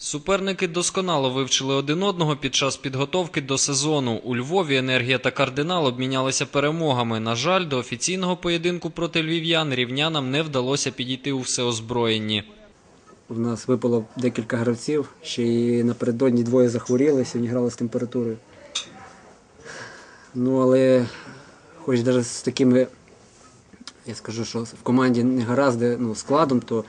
Суперники досконало вивчили один одного під час підготовки до сезону. У Львові енергія та кардинал обмінялися перемогами. На жаль, до офіційного поєдинку проти львів'ян рівнянам не вдалося підійти у всеозброєнні. У нас випало декілька гравців, ще й напередодні двоє захворіли, сьогодні грали з температурою. Ну, але хоч навіть з такими, я скажу, що в команді не гаразди ну, складом, то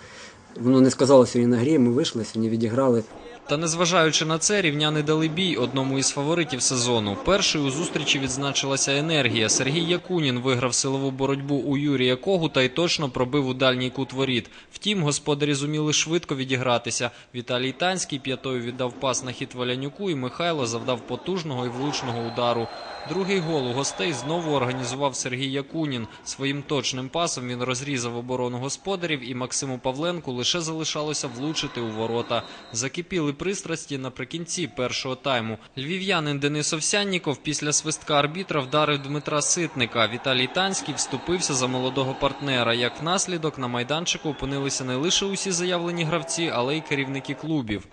воно не сказало сьогодні на грі, ми вийшли, сьогодні відіграли. Та незважаючи на це, рівняни дали бій одному із фаворитів сезону. Першою у зустрічі відзначилася енергія. Сергій Якунін виграв силову боротьбу у Юрія Когута і точно пробив у дальній кут воріт. Втім, господарі зуміли швидко відігратися. Віталій Танський п'ятою віддав пас на хід Валянюку, і Михайло завдав потужного і влучного удару. Другий гол у гостей знову організував Сергій Якунін. Своїм точним пасом він розрізав оборону господарів, і Максиму Павленку лише залишалося влучити у ворота. Закипіли пристрасті наприкінці першого тайму. Львів'янин Денис Овсянніков після свистка арбітра вдарив Дмитра Ситника. Віталій Танський вступився за молодого партнера. Як наслідок на майданчику опинилися не лише усі заявлені гравці, але й керівники клубів.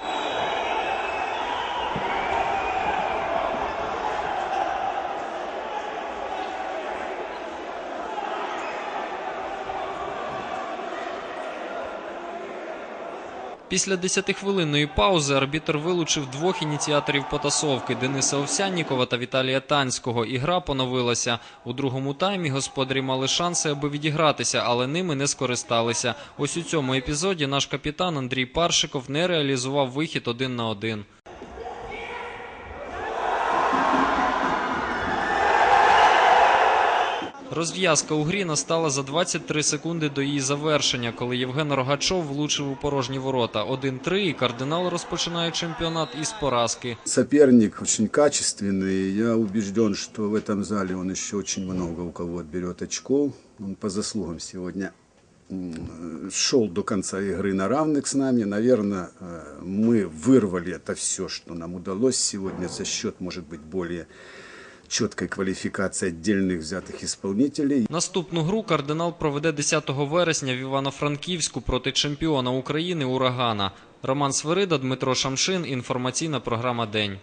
Після 10-хвилинної паузи арбітр вилучив двох ініціаторів потасовки Дениса Овсяннікова та Віталія Танського. І гра поновилася. У другому таймі господарі мали шанси, аби відігратися, але ними не скористалися. Ось у цьому епізоді наш капітан Андрій Паршиков не реалізував вихід один на один. Розв'язка у грі настала за 23 секунди до її завершення, коли Євген Рогачов влучив у порожні ворота. 1-3 і кардинал розпочинає чемпіонат із поразки. Соперник очень качественный. Я убежден, что в этом зале он еще очень много у кого отберет очков. Он по заслугам сегодня м, шел до конца игры на равных с нами. Наверное, э, мы вырвали это все, что нам удалось сегодня за счет, может быть, более четкой квалификации отдельных взятих ісполнителей. Наступну гру кардинал проведе 10 вересня в Івано-Франківську проти чемпіона України Урагана. Роман Свирида, Дмитро Шамшин. Інформаційна програма День.